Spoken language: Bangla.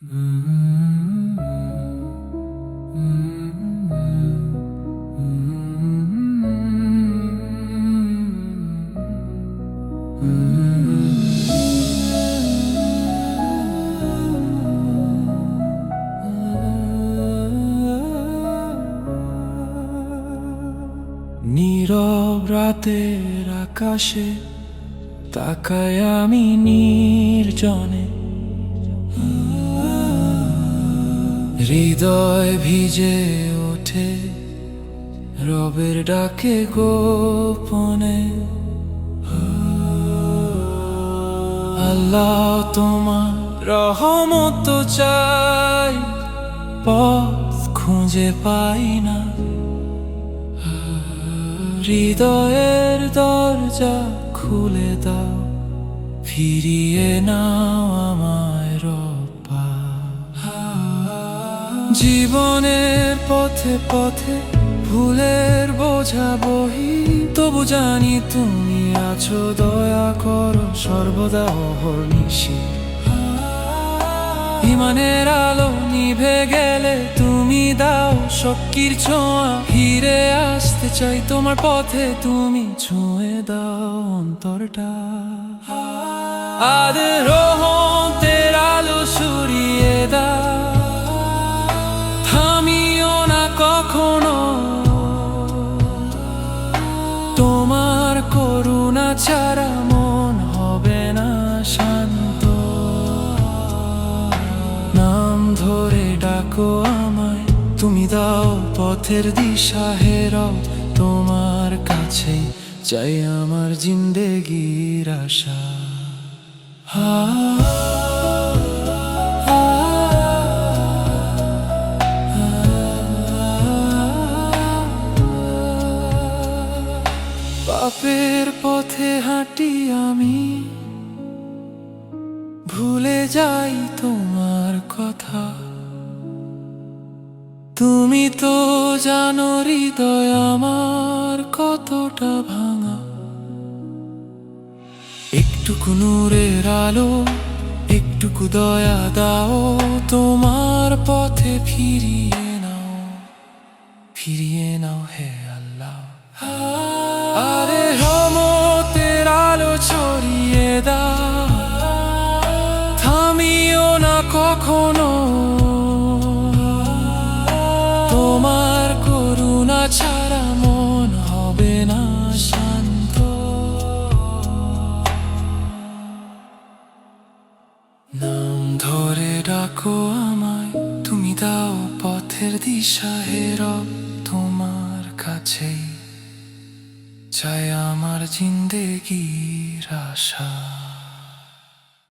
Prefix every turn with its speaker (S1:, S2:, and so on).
S1: নীরব রাতের আকাশে তাকায় আমি নির্জনে। হৃদয় ভিজে ওঠে রবের ডাকে গোপনে। আল্লাহ তোমার রহমত চাই, পথ খুঁজে পাই না। হৃদয়ের দরজা খুলে দাও, ফিরিয়ে নাও আমায় রব্বা জীবনের পথে পথে ভুলের বোঝা বহি। তবু জানি তুমি আছো দয়া করো, সর্বদা অহর্নিশি ইমানের আলো নিভে গেলে তুমি দাও শক্তির ছোঁয়া। ফিরে আসতে চাই তোমার পথে, তুমি ছুঁয়ে দাও অন্তরটা। আদের তোমার করুণা ছাড়া মন হবে না শান্ত। নাম ধরে ডাকো আমায়, তুমি দাও পথের দিশা, হেরাও তোমার কাছে। চাই আমার জিন্দেগির আশা। হা পাপের পথে হাঁটি আমি। ভুলে যাই তোমার কথা। তুমি তো জানো হৃদয় আমার কতটা ভাঙা। একটুকু নূরের আলো, একটুকু দয়া দাও, তোমার পথে ফিরিয়ে নাও ফিরিয়ে নাও হে কখনো। তোমার করুণা ছাড়া মন হবে না শান্ত। নাম ধরে ডাকো আমায়, তুমি দাও পথের দিশা হেরব তোমার কাছেই চাই আমার জিন্দেগির আশা।